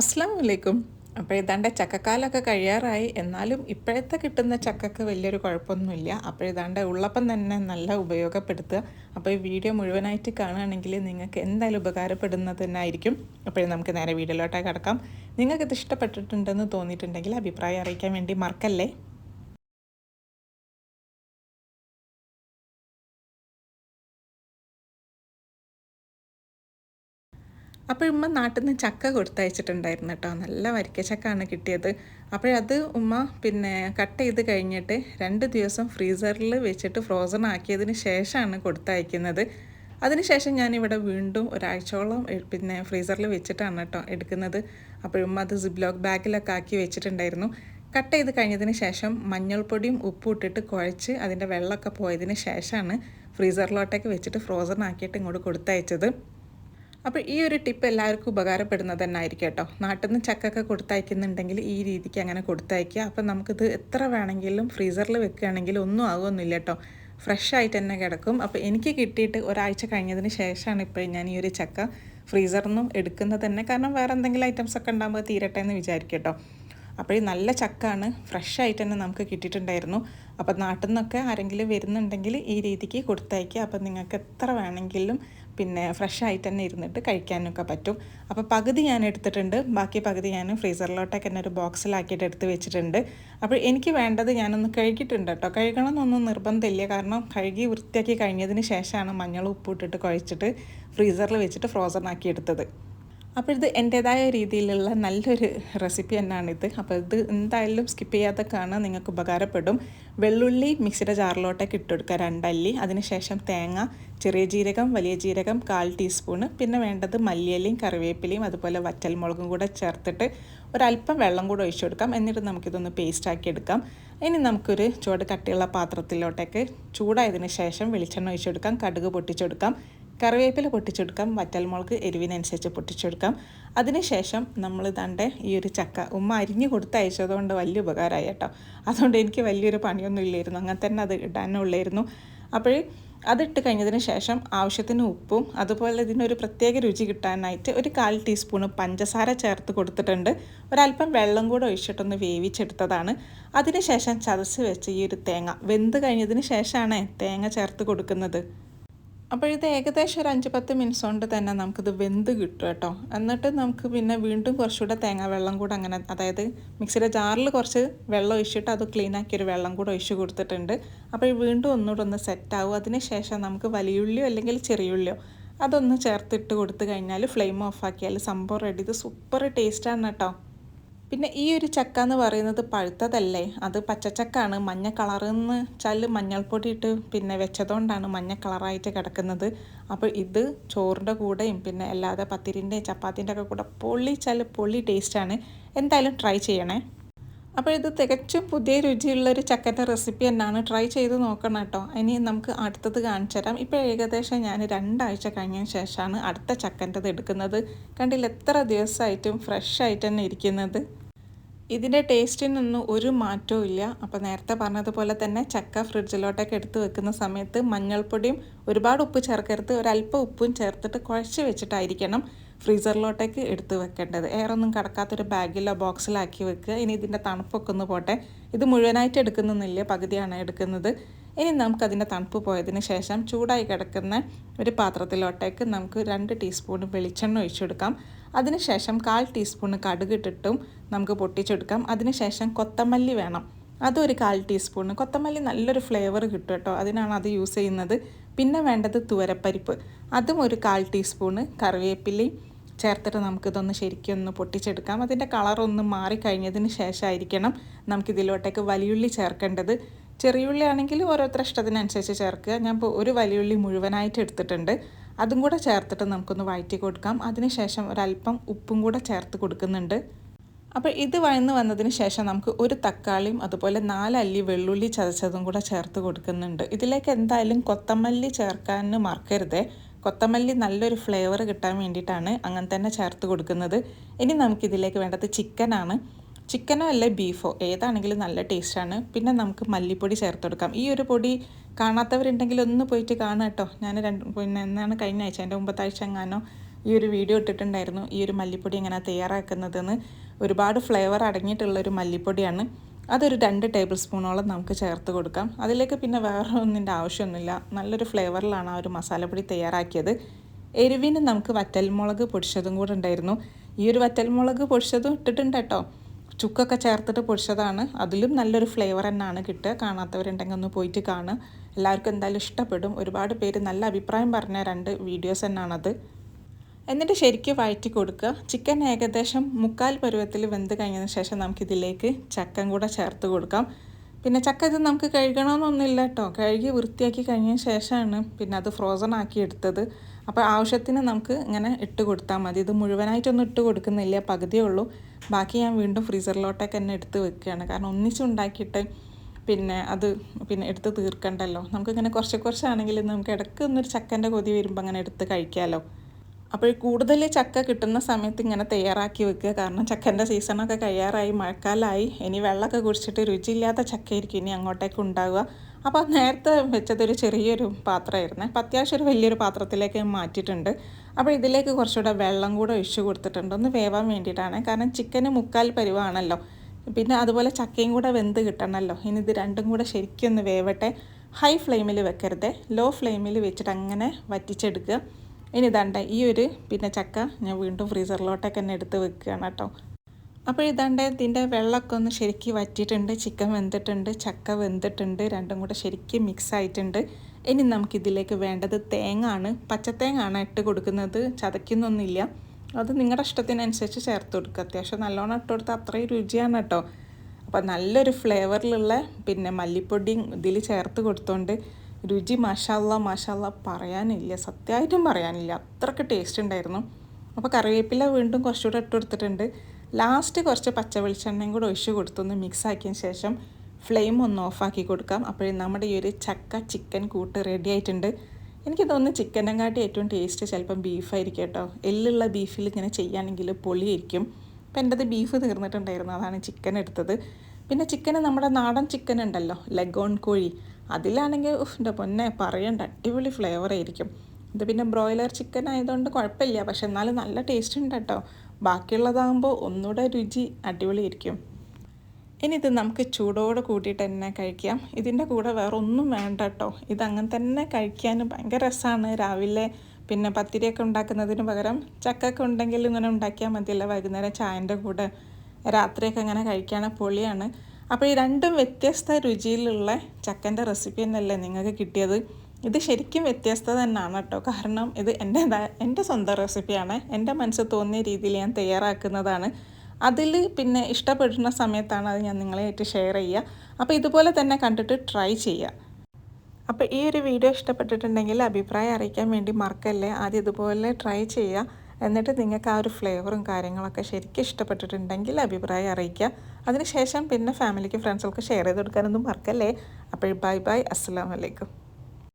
അസ്സാം വലൈക്കും അപ്പോൾ ഏതാണ്ട് ചക്കക്കാലൊക്കെ കഴിയാറായി. എന്നാലും ഇപ്പോഴത്തെ കിട്ടുന്ന ചക്കക്ക് വലിയൊരു കുഴപ്പമൊന്നുമില്ല. അപ്പോൾ ഏതാണ്ട് ഉള്ളപ്പം തന്നെ നല്ല ഉപയോഗപ്പെടുത്തുക. അപ്പോൾ ഈ വീഡിയോ മുഴുവനായിട്ട് കാണുകയാണെങ്കിൽ നിങ്ങൾക്ക് എന്തായാലും ഉപകാരപ്പെടുന്നത് തന്നെ ആയിരിക്കും അപ്പോൾ നമുക്ക് നേരെ വീഡിയോയിലോട്ടേ കിടക്കാം. നിങ്ങൾക്കിത് ഇഷ്ടപ്പെട്ടിട്ടുണ്ടെന്ന് തോന്നിയിട്ടുണ്ടെങ്കിൽ അഭിപ്രായം അറിയിക്കാൻ വേണ്ടി മറക്കല്ലേ? അപ്പോൾ ഉമ്മ നാട്ടിൽ നിന്ന് ചക്ക കൊടുത്തയച്ചിട്ടുണ്ടായിരുന്നു കേട്ടോ. നല്ല വരിക്ക ചക്കാണ് കിട്ടിയത്. അപ്പോഴത് ഉമ്മ പിന്നെ കട്ട് ചെയ്ത് കഴിഞ്ഞിട്ട് രണ്ട് ദിവസം ഫ്രീസറിൽ വെച്ചിട്ട് ഫ്രോസൺ ആക്കിയതിന് ശേഷമാണ് കൊടുത്തയക്കുന്നത്. അതിനുശേഷം ഞാനിവിടെ വീണ്ടും ഒരാഴ്ചയോളം പിന്നെ ഫ്രീസറിൽ വെച്ചിട്ടാണ് കേട്ടോ എടുക്കുന്നത്. അപ്പോഴും അത് സിബ്ലോക്ക് ബാഗിലൊക്കെ ആക്കി വെച്ചിട്ടുണ്ടായിരുന്നു. കട്ട് ചെയ്ത് കഴിഞ്ഞതിന് ശേഷം മഞ്ഞൾപ്പൊടിയും ഉപ്പും ഇട്ടിട്ട് കുഴച്ച് അതിന്റെ വെള്ളമൊക്കെ പോയതിന് ശേഷമാണ് ഫ്രീസറിലോട്ടേക്ക് വെച്ചിട്ട് ഫ്രോസൺ ആക്കിയിട്ട് ഇങ്ങോട്ട് കൊടുത്തയച്ചത്. അപ്പോൾ ഈ ഒരു ടിപ്പ് എല്ലാവർക്കും ഉപകാരപ്പെടുന്നത് തന്നെ ആയിരിക്കും കേട്ടോ. നാട്ടിൽ നിന്ന് ചക്കൊക്കെ കൊടുത്തയക്കുന്നുണ്ടെങ്കിൽ ഈ രീതിക്ക് അങ്ങനെ കൊടുത്തയക്കുക. അപ്പം നമുക്കിത് എത്ര വേണമെങ്കിലും ഫ്രീസറിൽ വെക്കുകയാണെങ്കിൽ ഒന്നും ആകുമൊന്നുമില്ല കേട്ടോ. ഫ്രഷ് ആയിട്ട് തന്നെ കിടക്കും. അപ്പോൾ എനിക്ക് കിട്ടിയിട്ട് ഒരാഴ്ച കഴിഞ്ഞതിന് ശേഷമാണ് ഇപ്പോൾ ഞാൻ ഈ ഒരു ചക്ക ഫ്രീസറിൽ നിന്നും എടുക്കുന്നത് തന്നെ. കാരണം വേറെ എന്തെങ്കിലും ഐറ്റംസ് ഒക്കെ ഉണ്ടാകുമ്പോൾ തീരട്ടെ എന്ന് വിചാരിക്കും കേട്ടോ. അപ്പോൾ നല്ല ചക്കാണ് ഫ്രഷ് ആയിട്ട് തന്നെ നമുക്ക് കിട്ടിയിട്ടുണ്ടായിരുന്നു. അപ്പോൾ നാട്ടിൽ നിന്നൊക്കെ ആരെങ്കിലും വരുന്നുണ്ടെങ്കിൽ ഈ രീതിക്ക് കൊടുത്തയക്കുക. അപ്പോൾ നിങ്ങൾക്ക് എത്ര വേണമെങ്കിലും പിന്നെ ഫ്രഷ് ആയിട്ട് തന്നെ ഇരുന്നിട്ട് കഴിക്കാനൊക്കെ പറ്റും. അപ്പോൾ പകുതി ഞാൻ എടുത്തിട്ടുണ്ട്. ബാക്കി പകുതി ഞാൻ ഫ്രീസറിലോട്ടൊക്കെ തന്നെ ഒരു ബോക്സിലാക്കിയിട്ട് എടുത്ത് വെച്ചിട്ടുണ്ട്. അപ്പോൾ എനിക്ക് വേണ്ടത് ഞാനൊന്ന് കഴുകിയിട്ടുണ്ട് കേട്ടോ. കഴുകണമെന്നൊന്നും നിർബന്ധമില്ല. കാരണം കഴുകി വൃത്തിയാക്കി കഴിഞ്ഞതിന് ശേഷമാണ് മഞ്ഞൾ ഉപ്പിട്ടിട്ട് കുഴച്ചിട്ട് ഫ്രീസറിൽ വെച്ചിട്ട് ഫ്രോസൺ ആക്കി എടുത്തത്. അപ്പോൾ ഇത് എന്റേതായ രീതിയിലുള്ള നല്ലൊരു റെസിപ്പി തന്നെയാണിത്. അപ്പോൾ ഇത് എന്തായാലും സ്കിപ്പ് ചെയ്യാതെ കാണാൻ നിങ്ങൾക്ക് ഉപകാരപ്പെടും. വെള്ളുള്ളി മിക്സിയുടെ ജാറിലോട്ടേക്ക് ഇട്ടുകൊടുക്കുക രണ്ടല്ലി. അതിനുശേഷം തേങ്ങ ചെറിയ ജീരകം വലിയ ജീരകം കാൽ ടീസ്പൂണ് പിന്നെ വേണ്ടത് മല്ലിയലയും കറിവേപ്പിലയും അതുപോലെ വറ്റൽമുളകും കൂടെ ചേർത്തിട്ട് ഒരല്പം വെള്ളം കൂടെ ഒഴിച്ചു കൊടുക്കാം. എന്നിട്ട് നമുക്കിതൊന്ന് പേസ്റ്റ് ആക്കി എടുക്കാം. ഇനി നമുക്കൊരു ചുവട് കട്ടിയുള്ള പാത്രത്തിലോട്ടേക്ക് ചൂടായതിന് ശേഷം വെളിച്ചെണ്ണ ഒഴിച്ചു കൊടുക്കാം. കടുക് പൊട്ടിച്ചെടുക്കാം കറിവേപ്പില പൊട്ടിച്ചെടുക്കാം വറ്റൽമുളക് എരിവിനനുസരിച്ച് പൊട്ടിച്ചെടുക്കാം. അതിനുശേഷം നമ്മൾ തന്റെ ഈ ഒരു ചക്ക ഉമ്മ അരിഞ്ഞു കൊടുത്തയച്ചതുകൊണ്ട് വലിയ ഉപകാരമായി കേട്ടോ. അതുകൊണ്ട് എനിക്ക് വലിയൊരു പണിയൊന്നും ഇല്ലായിരുന്നു. അങ്ങനെ തന്നെ അത് ഇടാനുള്ളായിരുന്നു അപ്പോൾ അതിട്ട് കഴിഞ്ഞതിന് ശേഷം ആവശ്യത്തിന് ഉപ്പും അതുപോലെ ഇതിനൊരു പ്രത്യേക രുചി കിട്ടാനായിട്ട് ഒരു കാൽ ടീസ്പൂണ് പഞ്ചസാര ചേർത്ത് കൊടുത്തിട്ടുണ്ട്. ഒരല്പം വെള്ളം കൂടെ ഒഴിച്ചിട്ടൊന്ന് വേവിച്ചെടുത്തതാണ്. അതിനുശേഷം ചതച്ച് വെച്ച് ഈ ഒരു തേങ്ങ. വെന്ത് കഴിഞ്ഞതിന് ശേഷമാണ് തേങ്ങ ചേർത്ത് കൊടുക്കുന്നത്. അപ്പോൾ ഇത് ഏകദേശം ഒരു അഞ്ച് പത്ത് മിനിറ്റ്സ് കൊണ്ട് തന്നെ നമുക്കിത് വെന്ത് കിട്ടും കേട്ടോ. എന്നിട്ട് നമുക്ക് പിന്നെ വീണ്ടും കുറച്ചുകൂടെ തേങ്ങ വെള്ളം കൂടെ അങ്ങനെ അതായത് മിക്സിയുടെ ജാറിൽ കുറച്ച് വെള്ളം ഒഴിച്ചിട്ട് അത് ക്ലീൻ ആക്കിയൊരു വെള്ളം കൂടെ ഒഴിച്ച് കൊടുത്തിട്ടുണ്ട്. അപ്പോൾ വീണ്ടും ഒന്നുകൂടെ ഒന്ന് സെറ്റാവും അതിന് ശേഷം നമുക്ക് വലിയുള്ളിയോ അല്ലെങ്കിൽ ചെറിയുള്ളിയോ അതൊന്ന് ചേർത്തിട്ട് കൊടുത്തു കഴിഞ്ഞാൽ ഫ്ലെയിം ഓഫ് ആക്കിയാൽ സംഭവം റെഡി ഇത് സൂപ്പർ ടേസ്റ്റാണ് കേട്ടോ. പിന്നെ ഈ ഒരു ചക്ക എന്ന് പറയുന്നത് പഴുത്തതല്ലേ? അത് പച്ചച്ചക്കാണ് മഞ്ഞ കളറെന്ന് ചല്ല് മഞ്ഞൾപ്പൊടി ഇട്ട് പിന്നെ വെച്ചതുകൊണ്ടാണ് മഞ്ഞ കളറായിട്ട് കിടക്കുന്നത്. അപ്പോൾ ഇത് ചോറിന്റെ കൂടെയും പിന്നെ അല്ലാതെ പത്തിരിന്റെയും ചപ്പാത്തിന്റെ ഒക്കെ കൂടെ പൊള്ളിച്ചാൽ പൊള്ളി ടേസ്റ്റാണ് എന്തായാലും ട്രൈ ചെയ്യണേ. അപ്പോൾ ഇത് തികച്ചും പുതിയ രുചിയുള്ളൊരു ചക്കന്റെ റെസിപ്പി തന്നെയാണ്. ട്രൈ ചെയ്ത് നോക്കണം കേട്ടോ. ഇനി നമുക്ക് അടുത്തത് കാണിച്ചു തരാം. ഇപ്പോൾ ഏകദേശം ഞാൻ രണ്ടാഴ്ച കഴിഞ്ഞതിന് ശേഷമാണ് അടുത്ത ചക്കന്റെത് എടുക്കുന്നത്. കണ്ടില്ല എത്ര ദിവസമായിട്ടും ഫ്രഷ് ആയിട്ട് തന്നെ ഇരിക്കുന്നത്. ഇതിന്റെ ടേസ്റ്റിനൊന്നും ഒരു മാറ്റവും ഇല്ല. അപ്പോൾ നേരത്തെ പറഞ്ഞതുപോലെ തന്നെ ചക്ക ഫ്രിഡ്ജിലോട്ടൊക്കെ എടുത്ത് വെക്കുന്ന സമയത്ത് മഞ്ഞൾപ്പൊടിയും ഒരുപാട് ഉപ്പ് ചേർക്കരുത്. ഒരല്പം ഉപ്പും ചേർത്തിട്ട് കുഴച്ച് വെച്ചിട്ടായിരിക്കണം. ഫ്രീസറിലോട്ടേക്ക് എടുത്ത് വെക്കേണ്ടത്. എയറൊന്നും കടക്കാത്തൊരു ബാഗിലോ ബോക്സിലാക്കി വെക്കുക ഇനി ഇതിന്റെ തണുപ്പൊക്കെ ഒന്ന് പോട്ടെ. ഇത് മുഴുവനായിട്ട് എടുക്കുന്നില്ല. പകുതിയാണ് എടുക്കുന്നത്. ഇനി നമുക്കതിന്റെ തണുപ്പ് പോയതിന് ശേഷം ചൂടായി കിടക്കുന്ന ഒരു പാത്രത്തിലോട്ടേക്ക് നമുക്ക് രണ്ട് ടീസ്പൂൺ വെളിച്ചെണ്ണ ഒഴിച്ചെടുക്കാം. അതിനുശേഷം കാൽ ടീസ്പൂൺ കടുകിട്ടിട്ടും നമുക്ക് പൊട്ടിച്ചെടുക്കാം. അതിനുശേഷം കൊത്തമല്ലി വേണം. അതൊരു കാൽ ടീസ്പൂണ്. കൊത്തമല്ലി നല്ലൊരു ഫ്ലേവർ കിട്ടും കേട്ടോ. അതിനാണ് അത് യൂസ് ചെയ്യുന്നത്. പിന്നെ വേണ്ടത് തുവരപ്പരിപ്പ്. അതും ഒരു കാൽ ടീസ്പൂണ്. കറിവേപ്പിലയും ചേർത്തിട്ട് നമുക്കിതൊന്ന് ശരിക്കും ഒന്ന് പൊട്ടിച്ചെടുക്കാം. അതിന്റെ കളറൊന്ന് മാറിക്കഴിഞ്ഞതിന് ശേഷമായിരിക്കണം നമുക്കിതിലോട്ടേക്ക് വലിയുള്ളി ചേർക്കേണ്ടത്. ചെറിയുള്ളി ആണെങ്കിൽ ഓരോരുത്തർ ഇഷ്ടത്തിനനുസരിച്ച് ചേർക്കുക. ഞാൻ ഇപ്പോൾ ഒരു വലിയുള്ളി മുഴുവനായിട്ട് എടുത്തിട്ടുണ്ട്. അതും കൂടെ ചേർത്തിട്ട് നമുക്കൊന്ന് വഴറ്റി കൊടുക്കാം. അതിനുശേഷം ഒരല്പം ഉപ്പും കൂടെ ചേർത്ത് കൊടുക്കുന്നുണ്ട്. അപ്പോൾ ഇത് വഴന്ന് വന്നതിന് ശേഷം നമുക്ക് ഒരു തക്കാളിയും അതുപോലെ നാലല്ലി വെള്ളുള്ളി ചതച്ചതും കൂടെ ചേർത്ത് കൊടുക്കുന്നുണ്ട്. ഇതിലേക്ക് എന്തായാലും കൊത്തമല്ലി ചേർക്കാൻ മറക്കരുതേ. കൊത്തമല്ലി നല്ലൊരു ഫ്ലേവർ കിട്ടാൻ വേണ്ടിയിട്ടാണ് അങ്ങനെ തന്നെ ചേർത്ത് കൊടുക്കുന്നത്. ഇനി നമുക്കിതിലേക്ക് വേണ്ടത് ചിക്കനാണ് ചിക്കനോ അല്ലെ ബീഫോ ഏതാണെങ്കിലും നല്ല ടേസ്റ്റാണ് പിന്നെ നമുക്ക് മല്ലിപ്പൊടി ചേർത്ത് കൊടുക്കാം. ഈ ഒരു പൊടി കാണാത്തവരുണ്ടെങ്കിൽ ഒന്ന് പോയിട്ട് കാണാം കേട്ടോ ഞാൻ രണ്ട് പിന്നെ എന്നാണ് കഴിഞ്ഞ ആഴ്ച എന്റെ മുമ്പത്തെ ആഴ്ച എങ്ങാനോ ഈ ഒരു വീഡിയോ ഇട്ടിട്ടുണ്ടായിരുന്നു. ഈ ഒരു മല്ലിപ്പൊടി എങ്ങനെ തയ്യാറാക്കുന്നതെന്ന് ഒരുപാട് ഫ്ലേവർ അടങ്ങിയിട്ടുള്ള ഒരു മല്ലിപ്പൊടിയാണ്. അതൊരു രണ്ട് ടേബിൾ സ്പൂണോളം നമുക്ക് ചേർത്ത് കൊടുക്കാം. അതിലേക്ക് പിന്നെ വേറെ ഒന്നിന്റെ ആവശ്യമൊന്നുമില്ല. നല്ലൊരു ഫ്ലേവറിലാണ് ആ ഒരു മസാലപ്പൊടി തയ്യാറാക്കിയത്. എരിവിന് നമുക്ക് വറ്റൽമുളക് പൊടിച്ചതും കൂടെ ഉണ്ടായിരുന്നു. ഈ ഒരു വറ്റൽമുളക് പൊടിച്ചതും ഇട്ടിട്ടുണ്ട് കേട്ടോ. ചുക്കൊക്കെ ചേർത്തിട്ട് പൊടിച്ചതാണ്. അതിലും നല്ലൊരു ഫ്ലേവർ തന്നെയാണ് കിട്ടുക. കാണാത്തവരുണ്ടെങ്കിൽ ഒന്ന് പോയിട്ട് കാണുക. എല്ലാവർക്കും എന്തായാലും ഇഷ്ടപ്പെടും. ഒരുപാട് പേര് നല്ല അഭിപ്രായം പറഞ്ഞ രണ്ട് വീഡിയോസ് തന്നെയാണത്. എന്നിട്ട് ശരിക്കും വഴറ്റി കൊടുക്കുക. ചിക്കൻ ഏകദേശം മുക്കാൽ പരുവത്തിൽ വെന്ത് കഴിഞ്ഞതിന് ശേഷം നമുക്കിതിലേക്ക് ചക്കൻ കൂടെ ചേർത്ത് കൊടുക്കാം. പിന്നെ ചക്ക ഇത് നമുക്ക് കഴുകണമെന്നൊന്നുമില്ല കേട്ടോ. കഴുകി വൃത്തിയാക്കി കഴിഞ്ഞ ശേഷമാണ് പിന്നെ അത് ഫ്രോസൺ ആക്കി എടുത്തത്. അപ്പോൾ ആവശ്യത്തിന് നമുക്ക് ഇങ്ങനെ ഇട്ട് കൊടുത്താൽ മതി. ഇത് മുഴുവനായിട്ടൊന്നും ഇട്ട് കൊടുക്കുന്നില്ല. പകുതിയേ ഉള്ളൂ. ബാക്കി ഞാൻ വീണ്ടും ഫ്രീസറിലോട്ടൊക്കെ തന്നെ എടുത്ത് വെക്കുകയാണ്. കാരണം ഒന്നിച്ചുണ്ടാക്കിയിട്ട് പിന്നെ അത് പിന്നെ എടുത്ത് തീർക്കണ്ടല്ലോ. നമുക്കിങ്ങനെ കുറച്ച് കുറച്ചാണെങ്കിൽ നമുക്ക് ഇടയ്ക്ക് ഒന്നൊരു ചക്കന്റെ കൊതി വരുമ്പോൾ അങ്ങനെ എടുത്ത് കഴിക്കാമല്ലോ. അപ്പോൾ കൂടുതൽ ചക്ക കിട്ടുന്ന സമയത്ത് ഇങ്ങനെ തയ്യാറാക്കി വെക്കുക. കാരണം ചക്കന്റെ സീസണൊക്കെ കഴിയാറായി മഴക്കാലമായി ഇനി വെള്ളമൊക്കെ കുടിച്ചിട്ട് രുചിയില്ലാത്ത ചക്കയായിരിക്കും ഇനി അങ്ങോട്ടേക്ക് ഉണ്ടാവുക. അപ്പോൾ നേരത്തെ വെച്ചതൊരു ചെറിയൊരു പാത്രമായിരുന്നു. അപ്പോൾ അത്യാവശ്യം ഒരു വലിയൊരു പാത്രത്തിലേക്ക് മാറ്റിയിട്ടുണ്ട്. അപ്പോൾ ഇതിലേക്ക് കുറച്ചുകൂടെ വെള്ളം കൂടെ ഒഴിച്ചു കൊടുത്തിട്ടുണ്ട്. ഒന്ന് വേവാൻ വേണ്ടിയിട്ടാണ്. കാരണം ചിക്കന് മുക്കാൽ പരിവാണല്ലോ. പിന്നെ അതുപോലെ ചക്കയും കൂടെ വെന്ത് കിട്ടണമല്ലോ. ഇനി ഇത് രണ്ടും കൂടെ ശരിക്കും ഒന്ന് വേവട്ടെ. ഹൈ ഫ്ലെയിമിൽ വെക്കരുത്. ലോ ഫ്ലെയിമിൽ വെച്ചിട്ട് അങ്ങനെ വറ്റിച്ചെടുക്കുക. ഇനി ഇതാണ്ട ഈ ഒരു പിന്നെ ചക്ക ഞാൻ വീണ്ടും ഫ്രീസറിലോട്ടൊക്കെ തന്നെ എടുത്ത് വെക്കുകയാണ് കേട്ടോ. അപ്പോൾ ഇതാണ്ട് ഇതിന്റെ വെള്ളമൊക്കെ ഒന്ന് ശരിക്കും വറ്റിയിട്ടുണ്ട് ചിക്കൻ വെന്തിട്ടുണ്ട് ചക്ക വെന്തിട്ടുണ്ട് രണ്ടും കൂടെ ശരിക്കും മിക്സ് ആയിട്ടുണ്ട്. ഇനി നമുക്കിതിലേക്ക് വേണ്ടത് തേങ്ങ ആണ് പച്ചത്തേങ്ങ ആണ് ഇട്ട് കൊടുക്കുന്നത് ചതയ്ക്കുന്നൊന്നുമില്ല. അത് നിങ്ങളുടെ ഇഷ്ടത്തിനനുസരിച്ച് ചേർത്ത് കൊടുക്കുക. അത്യാവശ്യം നല്ലോണം ഇട്ട് കൊടുത്താൽ അത്രയും രുചിയാണ് കേട്ടോ. അപ്പോൾ നല്ലൊരു ഫ്ലേവറിലുള്ള പിന്നെ മല്ലിപ്പൊടിയും ഇതിൽ ചേർത്ത് കൊടുത്തോണ്ട് രുചി മഷാല്ല മഷാല്ല പറയാനില്ല. സത്യമായിട്ടും പറയാനില്ല. അത്രയ്ക്ക് ടേസ്റ്റ് ഉണ്ടായിരുന്നു. അപ്പോൾ കറിവേപ്പില വീണ്ടും കുറച്ചുകൂടെ ഇട്ട് കൊടുത്തിട്ടുണ്ട്. ലാസ്റ്റ് കുറച്ച് പച്ച വെളിച്ചെണ്ണയും കൂടെ ഒഴിച്ച് കൊടുത്തൊന്ന് മിക്സ് ആക്കിയതിന് ശേഷം ഫ്ലെയിം ഒന്ന് ഓഫാക്കി കൊടുക്കാം. അപ്പോഴേ നമ്മുടെ ഈ ഒരു ചക്ക ചിക്കൻ കൂട്ട് റെഡി ആയിട്ടുണ്ട്. എനിക്ക് തോന്നുന്നു ചിക്കനെങ്കാട്ടി ഏറ്റവും ടേസ്റ്റ് ചിലപ്പം ബീഫായിരിക്കും കേട്ടോ. എല്ലുള്ള ബീഫിൽ ഇങ്ങനെ ചെയ്യുകയാണെങ്കിൽ പൊളിയായിരിക്കും. അപ്പം എന്റെത് ബീഫ് തീർന്നിട്ടുണ്ടായിരുന്നു. അതാണ് ചിക്കൻ എടുത്തത്. പിന്നെ ചിക്കൻ നമ്മുടെ നാടൻ ചിക്കൻ ഉണ്ടല്ലോ. ലെഗോൺ കോഴി. അതിലാണെങ്കിൽ എന്റെ പൊന്നെ പറയണ്ട. അടിപൊളി ഫ്ലേവർ ആയിരിക്കും. ഇത് പിന്നെ ബ്രോയിലർ ചിക്കൻ ആയതുകൊണ്ട് കുഴപ്പമില്ല. പക്ഷെ എന്നാലും നല്ല ടേസ്റ്റ് ഉണ്ട് കേട്ടോ. ബാക്കിയുള്ളതാകുമ്പോൾ ഒന്നുകൂടെ രുചി അടിപൊളി ആയിരിക്കും ഇനി ഇത് നമുക്ക് ചൂടോടെ കൂട്ടിയിട്ട് തന്നെ കഴിക്കാം. ഇതിന്റെ കൂടെ വേറെ ഒന്നും വേണ്ട കേട്ടോ. ഇതങ്ങനെ തന്നെ കഴിക്കാൻ ഭയങ്കര രസമാണ്. രാവിലെ പിന്നെ പത്തിരിയൊക്കെ ഉണ്ടാക്കുന്നതിന് പകരം ചക്കൊക്കെ ഉണ്ടെങ്കിൽ ഇങ്ങനെ ഉണ്ടാക്കിയാൽ മതിയല്ല. വൈകുന്നേരം ചായന്റെ കൂടെ രാത്രിയൊക്കെ അങ്ങനെ കഴിക്കാൻ പൊളിയാണ്. അപ്പോൾ ഈ രണ്ടും വ്യത്യസ്ത രുചിയിലുള്ള ചക്കന്റെ റെസിപ്പി തന്നെയല്ലേ നിങ്ങൾക്ക് കിട്ടിയത്? ഇത് ശരിക്കും വ്യത്യസ്ത തന്നെയാണ് കേട്ടോ. കാരണം ഇത് എന്റെ എന്റെ സ്വന്തം റെസിപ്പിയാണ് എന്റെ മനസ്സിൽ തോന്നിയ രീതിയിൽ ഞാൻ തയ്യാറാക്കുന്നതാണ്. അതിൽ പിന്നെ ഇഷ്ടപ്പെടുന്ന സമയത്താണ് അത് ഞാൻ നിങ്ങളെയായിട്ട് ഷെയർ ചെയ്യുക. അപ്പോൾ ഇതുപോലെ തന്നെ കണ്ടിട്ട് ട്രൈ ചെയ്യുക. അപ്പോൾ ഈ ഒരു വീഡിയോ ഇഷ്ടപ്പെട്ടിട്ടുണ്ടെങ്കിൽ അഭിപ്രായം അറിയിക്കാൻ വേണ്ടി മറക്കല്ലേ? ആദ്യം ഇതുപോലെ ട്രൈ ചെയ്യുക. എന്നിട്ട് നിങ്ങൾക്ക് ആ ഒരു ഫ്ലേവറും കാര്യങ്ങളൊക്കെ ശരിക്കും ഇഷ്ടപ്പെട്ടിട്ടുണ്ടെങ്കിൽ അഭിപ്രായം അറിയിക്കുക. അതിനുശേഷം പിന്നെ ഫാമിലിക്ക് ഫ്രണ്ട്സുകൾക്ക് ഷെയർ ചെയ്ത് കൊടുക്കാനൊന്നും മറക്കല്ലേ. അപ്പോൾ ബൈ ബൈ അസ്സാം വലൈക്കും